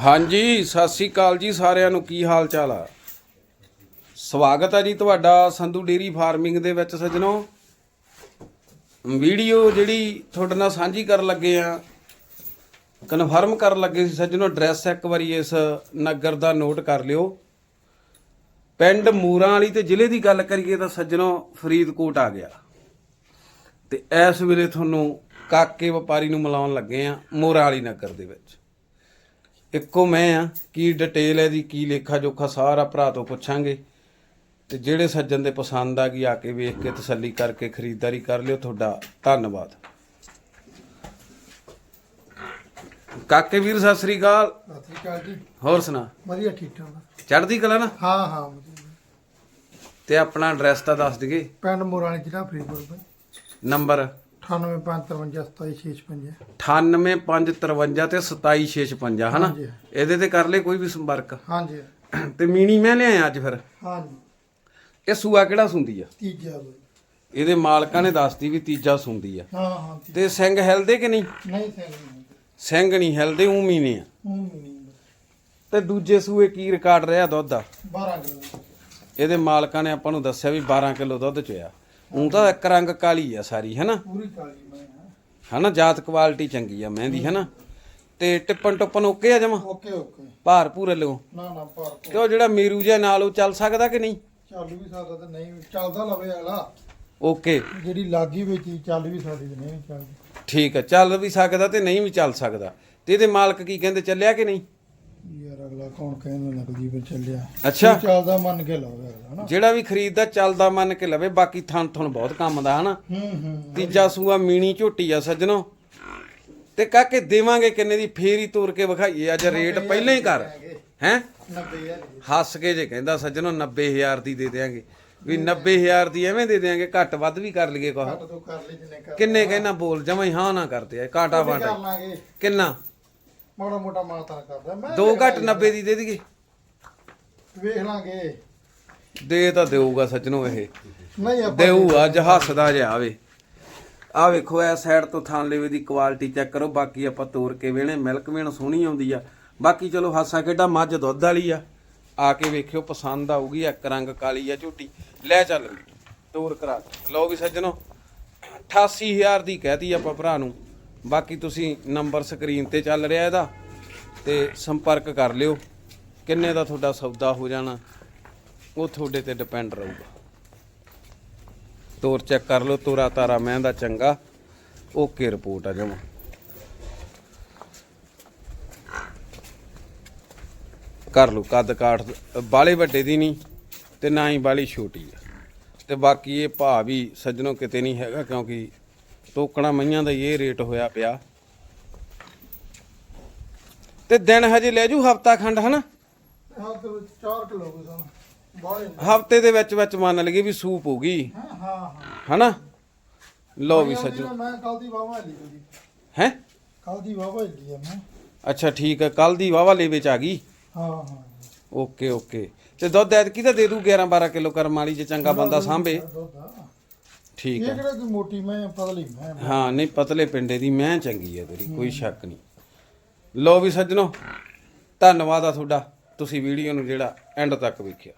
ਹਾਂਜੀ, ਸਤਿ ਸ੍ਰੀ ਅਕਾਲ ਜੀ ਸਾਰਿਆਂ ਨੂੰ। ਕੀ ਹਾਲ ਚਾਲ ਆ? ਸਵਾਗਤ ਹੈ ਜੀ ਤੁਹਾਡਾ ਸੰਧੂ ਡੇਰੀ ਫਾਰਮਿੰਗ ਦੇ ਵਿੱਚ ਸੱਜਣੋ। ਵੀਡੀਓ ਜਿਹੜੀ ਤੁਹਾਡੇ ਨਾਲ ਸਾਂਝੀ ਕਰਨ ਲੱਗੇ ਆ, ਕਨਫਰਮ ਕਰਨ ਲੱਗੇ ਸੀ ਸੱਜਣੋ, ਐਡਰੈਸ ਇੱਕ ਵਾਰੀ ਇਸ ਨਗਰ ਦਾ ਨੋਟ ਕਰ ਲਿਓ। ਪਿੰਡ ਮੂਰਾਂ ਵਾਲੀ ਤੇ ਜ਼ਿਲ੍ਹੇ ਦੀ ਗੱਲ ਕਰੀਏ ਤਾਂ ਸੱਜਣੋ, ਫਰੀਦਕੋਟ ਆ ਗਿਆ। ਤੇ ਇਸ ਵੇਲੇ ਤੁਹਾਨੂੰ ਕਾਕੇ ਵਪਾਰੀ ਨੂੰ ਮਿਲਾਉਣ ਲੱਗੇ ਆ ਮੂਰਾਂ ਵਾਲੀ ਨਗਰ ਦੇ ਵਿੱਚ। ਇੱਕੋ ਮੈਂ ਆ ਕੀ ਡਿਟੇਲ ਹੈ ਦੀ ਕੀ ਲੇਖਾ ਜੋਖਾ ਸਾਰਾ ਭਰਾ ਤੋਂ ਪੁੱਛਾਂਗੇ। ਤੇ ਜਿਹੜੇ ਸੱਜਣ ਦੇ ਪਸੰਦ ਆ ਗਈ ਆ ਕੇ ਵੇਖ ਕੇ ਤਸੱਲੀ ਕਰਕੇ ਖਰੀਦਦਾਰੀ ਕਰ ਲਿਓ ਤੁਹਾਡਾ ਧੰਨਵਾਦ। ਕਾਕੇ ਵੀਰ ਸਤਿ ਸ੍ਰੀ ਅਕਾਲ। ਸਤਿ ਸ਼੍ਰੀ ਅਕਾਲ ਜੀ। ਹੋਰ ਸੁਣਾ? ਵਧੀਆ ਠੀਕ ਠਾਕ ਚੜ੍ਹਦੀ ਕਲਾ ਨਾ? ਹਾਂ ਹਾਂ ਵਧੀਆ। ਤੇ ਆਪਣਾ ਐਡਰੈਸ ਤਾਂ ਦੱਸ ਦਈਏ। ਪਿੰਡ ਮੋਰਾਲੀ ਜ਼ਿਲ੍ਹਾ ਫਰੀਦਕੋਟ ਬਾਈ ਨੰਬਰ? 9853577656 98553 ਤੇ 27656 ਹਨਾ? ਹਾਂਜੀ। ਇਹਦੇ ਤੇ ਕਰ ਲੈ ਕੋਈ ਵੀ ਸੰਪਰਕ? ਹਾਂਜੀ। ਤੇ ਮੀਣੀ ਮੈਂ ਲਿਆਇਆ ਅੱਜ ਫਿਰ? ਹਾਂਜੀ। ਇਹ ਸੂਆ ਕਿਹੜਾ ਸੁੰਦੀ ਆ? ਤੀਜਾ ਬਾਈ। ਇਹਦੇ ਮਾਲਕਾਂ ਨੇ ਦੱਸਤੀ ਵੀ ਤੀਜਾ ਸੁੰਦੀ ਆ। ਹਾਂ ਹਾਂ ਤੀ- ਤੇ ਸਿੰਘ ਹਿਲਦੇ ਕਿ ਨਹੀਂ? ਨਹੀਂ ਸਹੀ ਸਿੰਘ ਨਹੀਂ ਹਿਲਦੇ ਉਂ ਮੀਨੇ ਆ। ਹੂੰ ਨਹੀਂ ਤੇ ਦੂਜੇ ਸੂਏ ਕੀ ਰਿਕਾਰਡ ਰਿਹਾ ਦੁੱਧ ਦਾ? 12 ਕਿਲੋ। ਇਹਦੇ ਮਾਲਕਾਂ ਨੇ ਆਪਾਂ ਨੂੰ ਦੱਸਿਆ ਵੀ 12 ਕਿਲੋ ਦੁੱਧ ਚੋਇਆ। ਉਂ ਤਾਂ ਇੱਕ ਰੰਗ ਕਾਲੀ ਆ ਸਾਰੀ ਹੈਨਾ? ਪੂਰੀ ਕਾਲੀ ਮੈਂ ਹਾਂ। ਹਨਾ ਜਾਤ ਕੁਆਲਿਟੀ ਚੰਗੀ ਆ ਮਹਿੰਦੀ ਹੈਨਾ? ਤੇ ਟਿੱਪਣ ਟੁੱਪਣ ਓਕੇ ਆ ਜਮਾ? Okay okay. ਭਾਰ ਪੂਰੇ ਲਿਓ ਨਾ ਨਾ ਪਰ ਤੇ ਉਹ ਜਿਹੜਾ ਮੇਰੂ ਜਿਹਾ ਨਾਲ ਉਹ ਚੱਲ ਸਕਦਾ ਕਿ ਨਹੀਂ? ਚੱਲ ਵੀ ਸਕਦਾ ਤੇ ਨਹੀਂ ਚੱਲਦਾ ਲਵੇ ਵਾਲਾ ਓਕੇ। ਜਿਹੜੀ ਲਾਗੀ ਵਿੱਚ ਹੀ ਚੱਲ ਵੀ ਸਕਦੀ ਤੇ ਨਹੀਂ ਵੀ ਚੱਲਦੀ। ਠੀਕ ਆ ਚੱਲ ਵੀ ਸਕਦਾ ਤੇ ਨਹੀਂ ਵੀ ਚੱਲ ਸਕਦਾ। ਤੇ ਇਹਦੇ ਮਾਲਕ ਕੀ ਕਹਿੰਦੇ ਚੱਲਿਆ ਕਿ ਨਹੀਂ? ਯਾਰ ਅਗਲਾ ਕੌਣ ਕਹਿੰਦਾ ਨਕਲੀ ਵਿੱਚ ਚੱਲਿਆ? ਅੱਛਾ। ਚੱਲਦਾ ਮੰਨ ਕੇ ਲਾਵੇ ਅਗਲਾ ਹਨਾ? ਜਿਹੜਾ ਵੀ ਖਰੀਦਦਾ ਚੱਲਦਾ ਮੰਨ ਕੇ ਲਵੇ ਬਾਕੀ ਥਣ ਥਣ ਬਹੁਤ ਕੰਮ ਦਾ ਹਨਾ? ਹੂੰ ਹੂੰ। ਤੀਜਾ ਸੂਆ ਮੀਣੀ ਝੋਟੀ ਆ ਸੱਜਣੋ। ਤੇ ਕਾਕੇ ਦੇਵਾਂਗੇ ਕਿੰਨੇ ਦੀ? ਫੇਰ ਤੋਰ ਕੇ ਵਿਖਾਈਏ। ਅੱਜ ਰੇਟ ਪਹਿਲਾਂ ਹੀ ਕਰ। ਹੈ? 90000 ਹੱਸ ਕੇ ਜੇ ਕਹਿੰਦਾ ਸੱਜਣੋ 90000 ਦੀ ਦੇ ਦੇਾਂਗੇ ਵੀ 90000 ਦੀ ਐਵੇਂ ਦੇ ਦੇਾਂਗੇ ਘੱਟ ਵੱਧ ਵੀ ਕਰ ਲਈਏ ਕੋਹ ਘੱਟ ਤੋਂ ਕਰ ਲਈ ਜਿੰਨੇ ਕਰ ਕਿੰਨੇ ਕਹਿਣਾ ਬੋਲ ਜਮਾਂ ਹੀ ਹਾਂ ਨਾ ਕਰਦੇ ਆ ਕਾਂਟਾ ਕਰ ਬਾਂਟਾ ਲਾਂਗੇ। ਕਿੰਨਾ? ਮਾੜਾ ਮੋਟਾ ਮਾਤਾ ਕਰਦਾ। ਮੈਂ ਦੋ ਘੱਟ 90 ਦੀ ਦੇ ਦਈਏ। ਵੇਖ ਲਾਂਗੇ। ਦੇ ਤਾਂ ਦੇਊਗਾ ਸੱਜਣੋ ਇਹ। ਨਹੀਂ ਆਪਾਂ ਦੇਊ ਅੱਜ ਹੱਸਦਾ ਜਿਹਾ ਆਵੇ। ਆ ਵੇਖੋ ਇਹ ਸਾਈਡ ਤੋਂ ਥਾਂ ਲੈਵੇ ਦੀ ਕੁਆਲਿਟੀ ਚੈੱਕ ਕਰੋ ਬਾਕੀ ਆਪਾਂ ਤੋੜ ਕੇ ਵੇਣੇ ਮਿਲਕ ਵੇਣ ਸੋਹਣੀ ਆਉਂਦੀ ਆ। ਬਾਕੀ ਚਲੋ ਹਾਸਾ ਖੇਡਾ ਮੱਝ ਦੁੱਧ ਵਾਲੀ ਆ। ਆ ਕੇ ਵੇਖਿਓ ਪਸੰਦ ਆਊਗੀ ਇੱਕ ਰੰਗ ਕਾਲੀ ਆ ਝੋਟੀ। ਲੈ ਚੱਲ ਵੀ ਤੋਰ ਕਰਾ। ਲਓ ਵੀ ਸੱਜਣੋ 88000 ਦੀ ਕਹਿਤੀ ਆਪਾਂ ਭਰਾ ਨੂੰ। ਬਾਕੀ ਤੁਸੀਂ ਨੰਬਰ ਸਕਰੀਨ ਤੇ ਚੱਲ ਰਿਹਾ ਇਹਦਾ ਤੇ ਸੰਪਰਕ ਕਰ ਲਿਓ। ਕਿੰਨੇ ਦਾ ਤੁਹਾਡਾ ਸੌਦਾ ਹੋ ਜਾਣਾ, ਉਹ ਤੁਹਾਡੇ ਤੇ ਡਿਪੈਂਡ ਰਹੂਗਾ। ਤੋਰ ਚੈੱਕ ਕਰ ਲਓ, ਤੋਰਾ ਤਾਰਾ ਮੈਂ ਦਾ ਚੰਗਾ। ਓਕੇ ਰਿਪੋਰਟ ਆ ਜਮਾ। ਕਰ ਲਓ ਕੱਦ ਕਾਠ, ਬਾਲੇ ਵੱਡੇ ਦੀ ਨਹੀਂ ਤੇ ਨਾ ਹੀ ਬਾਲੀ ਛੋਟੀ ਆ। ਤੇ ਬਾਕੀ ਇਹ ਭਾਅ ਵੀ ਸੱਜਣੋ ਕਿਤੇ ਨਹੀਂ ਹੈਗਾ ਕਿਉਂਕਿ ਟੋਕਣਾ ਮਈਆਂ ਦਾ ਇਹ ਰੇਟ ਹੋਇਆ ਪਿਆ। ਤੇ ਦਿਨ ਹਜੇ ਲੈ ਜੂ ਹਫਤਾ ਖੰਡ ਹਨਾ? ਹਾਂ ਤੇ 4 ਕਿਲੋ ਹੋ ਗਏ ਬਾਹਲੇ ਹਫ਼ਤੇ ਦੇ ਵਿੱਚ ਵਿੱਚ ਮੰਨ ਲਈਏ ਵੀ ਸੂਪ ਹਾਂ ਹਾਂ ਹਾਂ ਹਨਾ? ਲਓ ਵੀ ਸੱਜਣੋ। ਮੈਂ ਕੱਲ ਦੀ ਵਾਵਾ ਲਈ ਜੀ ਹੈ? ਕੱਲ ਦੀ ਵਾਵਾ ਲਈ ਮੈਂ। ਅੱਛਾ ਠੀਕ ਹੈ ਕੱਲ ਦੀ ਵਾਵਾ ਲੈ ਵਿੱਚ ਆ ਗਈ? ਹਾਂ ਹਾਂ। Okay okay. ਤੇ ਦੁੱਧ ਐਤਕੀ ਤਾਂ ਦੇ ਦੂ 11 12 ਕਿਲੋ ਕਰਮ ਵਾਲੀ ਜੇ ਚੰਗਾ ਬੰਦਾ ਸਾਂਭੇ। ਠੀਕ ਇਹ ਹੈ। ਕਿਹੜਾ ਕੋਈ ਮੋਟੀ ਮੈਂ ਪਤਲੀ ਮੈਂ ਹਾਂ ਨਹੀਂ ਪਤਲੇ ਪਿੰਡੇ ਦੀ ਮੈਂ ਚੰਗੀ ਹੈ ਤੇਰੀ ਕੋਈ ਸ਼ੱਕ ਨਹੀਂ। ਲੋ ਵੀ ਸੱਜਣੋ ਧੰਨਵਾਦ ਆ ਤੁਹਾਡਾ ਤੁਸੀਂ ਵੀਡੀਓ ਨੂੰ ਜਿਹੜਾ ਐਂਡ ਤੱਕ ਵੇਖਿਆ।